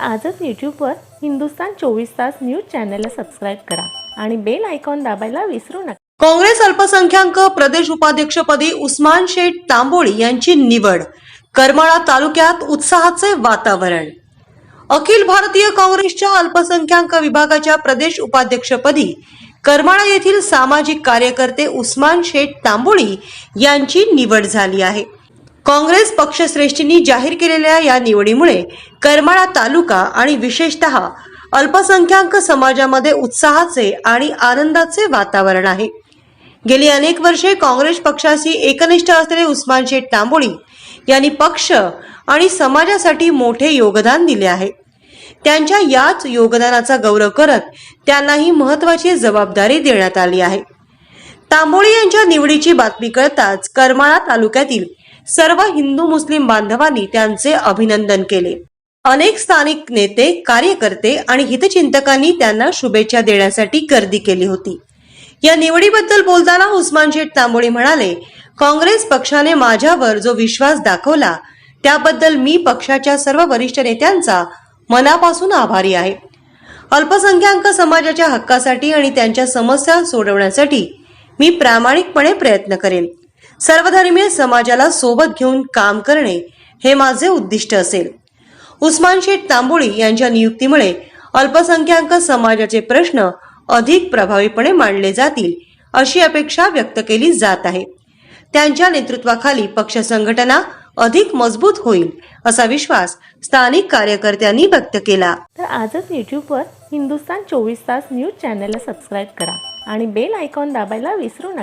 आजच यूट्यूबवर हिंदुस्तान चोवीस तास न्यूज चॅनलला सबस्क्राईब करा आणि बेल आयकॉन दाबायला विसरू नका. काँग्रेस अल्पसंख्याक प्रदेश उपाध्यक्षपदी उस्मान शेठ तांबोळी यांची निवड करमाळा तालुक्यात उत्साहाचे वातावरण. अखिल भारतीय काँग्रेसच्या अल्पसंख्याक विभागाच्या प्रदेश उपाध्यक्षपदी करमाळा येथील सामाजिक कार्यकर्ते उस्मान शेठ तांबोळी यांची निवड झाली आहे. काँग्रेस पक्षश्रेष्ठींनी जाहीर केलेल्या या निवडीमुळे करमाळा तालुका आणि विशेषतः अल्पसंख्याक समाजामध्ये उत्साहाचे आणि आनंदाचे वातावरण आहे. गेली अनेक वर्षे काँग्रेस पक्षाशी एकनिष्ठ असलेले उस्मान शेठ तांबोळी यांनी पक्ष आणि समाजासाठी मोठे योगदान दिले आहे. त्यांच्या याच योगदानाचा गौरव करत त्यांनाही महत्वाची जबाबदारी देण्यात आली आहे. तांबोळी यांच्या निवडीची बातमी कळताच करमाळा तालुक्यातील सर्व हिंदू मुस्लिम बांधवांनी त्यांचे अभिनंदन केले. अनेक स्थानिक नेते कार्यकर्ते आणि हितचिंतकांनी त्यांना शुभेच्छा देण्यासाठी गर्दी केली होती. या निवडीबद्दल बोलताना उस्मान शेठ तांबोळी म्हणाले काँग्रेस पक्षाने माझ्यावर जो विश्वास दाखवला त्याबद्दल मी पक्षाच्या सर्व वरिष्ठ नेत्यांचा मनापासून आभारी आहे. अल्पसंख्याक समाजाच्या हक्कासाठी आणि त्यांच्या समस्या सोडवण्यासाठी मी प्रामाणिकपणे प्रयत्न करेन. सर्वधर्मीय समाजाला सोबत घेऊन काम करणे हे माझे उद्दिष्ट असेल. उस्मान शेठ तांबोळी यांच्या नियुक्तीमुळे अल्पसंख्याक समाजाचे प्रश्न अधिक प्रभावीपणे मांडले जातील अशी अपेक्षा व्यक्त केली जात आहे. त्यांच्या नेतृत्वाखाली पक्ष संघटना अधिक मजबूत होईल असा विश्वास स्थानिक कार्यकर्त्यांनी व्यक्त केला. तर आजच यूट्यूबवर हिंदुस्तान चोवीस तास न्यूज चॅनलला सबस्क्राईब करा आणि बेल आयकॉन दाबायला विसरू नका.